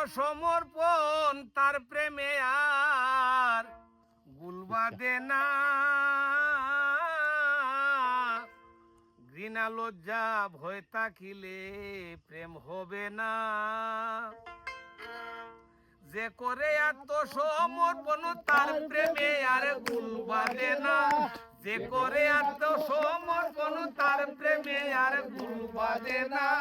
আত্মসমর্পণ তার প্রেমে আর গুলবাদে না। ঘৃণা লজ্জা ভয় থাকিলে প্রেম হবে না। যে করে আত্মসমর্পণ তার প্রেমে আর গুলবাদে না। যে করে আত্মসমর্পণ তার প্রেমে আর গুলবাদে না।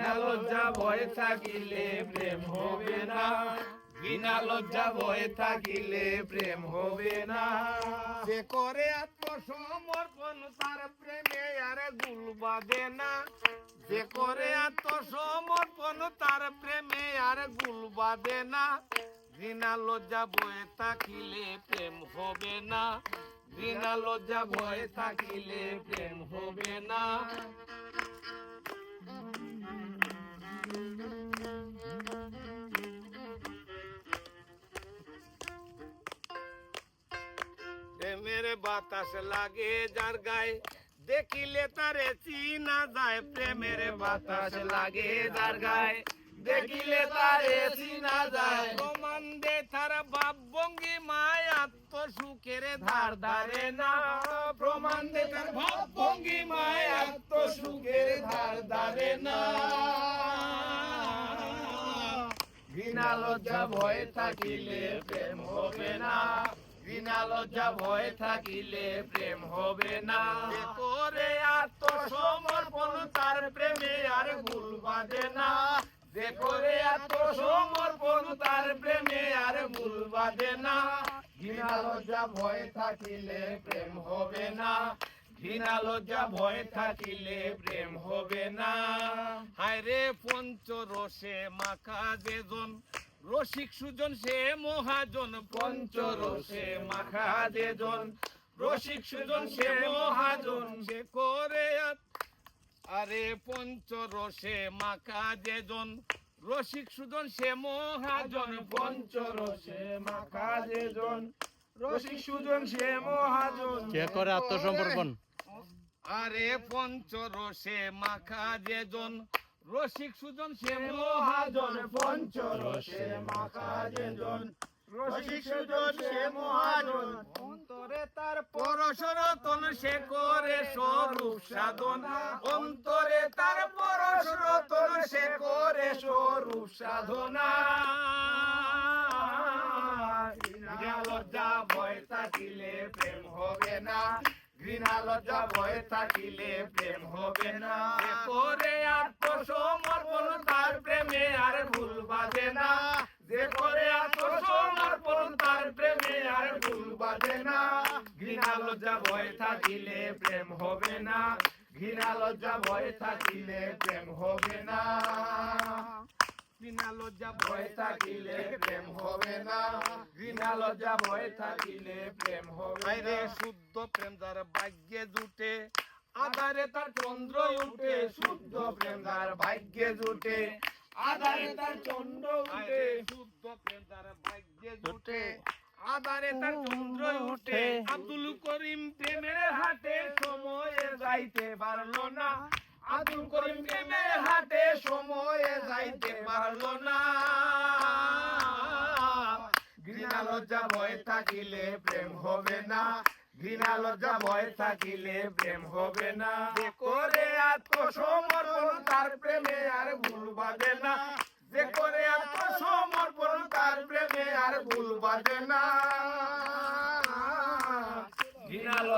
ঘৃণা লজ্জা ভয় থাকিলে প্রেম হবে না। ঘৃণা লজ্জা ভয় থাকিলে প্রেম হবে না। যে করে আত্মসমর্পণ, তার প্রেমে আর গুলবাদে না। যে করে আত্মসমর্পণ, তার প্রেমে আর গুলবাদে না। ঘৃণা লজ্জা বয়ে থাকিলে প্রেম হবে না। ঘৃণা লজ্জা ভয়ে থাকিলে প্রেম হবে না। প্রেমের বাতাস লাগে যার গায়ে। দেখিলে তারে চিনা যায়, প্রেমের বাতাস লাগে যার গায়ে। দেখিলে তারে চিনা যায়। প্রমাণ দে তার বাপ ভঙ্গি মায় আত্ম সুখের ধার ধারে না। প্রমাণ দে তার ভাব ভঙ্গি মায় আত্ম সুখের ধার ধারে না। ঘৃণা লজ্জা ভয় থাকিলে প্রেম হবে না। ঘৃণা লজ্জা ভয় থাকিলে প্রেম হবে না। করে আত্মসমর্পণ তার প্রেমে আর ভুল বাঁধে না। যে করে আত্মসমর্পণ তার প্রেমে আর ভুল বাঁধে না। ঘৃণা লজ্জা ভয় থাকিলে প্রেম হবে না। ঘৃণা লজ্জা ভয় থাকিলে প্রেম হবে না। হায় রে পঞ্চ রসে মাখা যেজন রসিক সুজন সে মহাজন পঞ্চ রসে মাখা যেজন রসিক সুজন সে মহাজন সে করে আরে পঞ্চ রসে মাখা যেজন রসিক সুজন সে মহাজন পঞ্চ রসে মাখা যেজন রসিক সুজন সে মহাজন কে করে আত্মসমর্পণ? আরে পঞ্চ রসে মাখা যেজন রসিক সুজন সে মহাজন পঞ্চ রসে মাখা যেজন রসিক সুজন সে মহাজন। অন্তরে তার পরশরতন সে করে স্বরূপ সাধন। অন্তরে তার পরশরতন সে করে স্বরূপ সাধনা। লজ্জা ভয় থাকিলে প্রেম হবে না। ঘৃণা লজ্জা ভয় থাকিলে প্রেম হবে না। করে আত্মসমর্পণ, তার প্রেমে আর ভুল বাঁধে না। যে করে আত্মসমর্পণ, তার প্রেমে আর ভুল বাঁধে না। ঘৃণা লজ্জা ভয় থাকিলে প্রেম হবে না। ঘৃণা লজ্জা ভয় থাকিলে প্রেম হবে না। ঘৃণা লজ্জা ভয় থাকিলে প্রেম হবে না। ঘৃণা লজ্জা ভয় থাকিলে প্রেম হবে রে শুদ্ধ প্রেম যার ভাগ্যে জুটে আধারে তার চন্দ্র উঠে। শুদ্ধ প্রেম যার ভাগ্যে জুটে আধারে তার চন্দ্র উঠে। শুদ্ধ প্রেম যার ভাগ্যে জুটে আধারে তার চন্দ্র উঠে। আব্দুল করিম প্রেমের হাটে সময়ে যাইতে পারল না। আব্দুল করিম প্রেমের সময়ে যাইতে পারল না। ঘৃণা লজ্জা ভয় থাকিলে প্রেম হবে না। ঘৃণা লজ্জা ভয় থাকিলে প্রেম হবে না। করে আত্মসমর্পণ, তার প্রেমে আর ভুল বাঁধে না। যে করে আত্মসমর্পণ, তার প্রেমে আর ভুল বাঁধে না।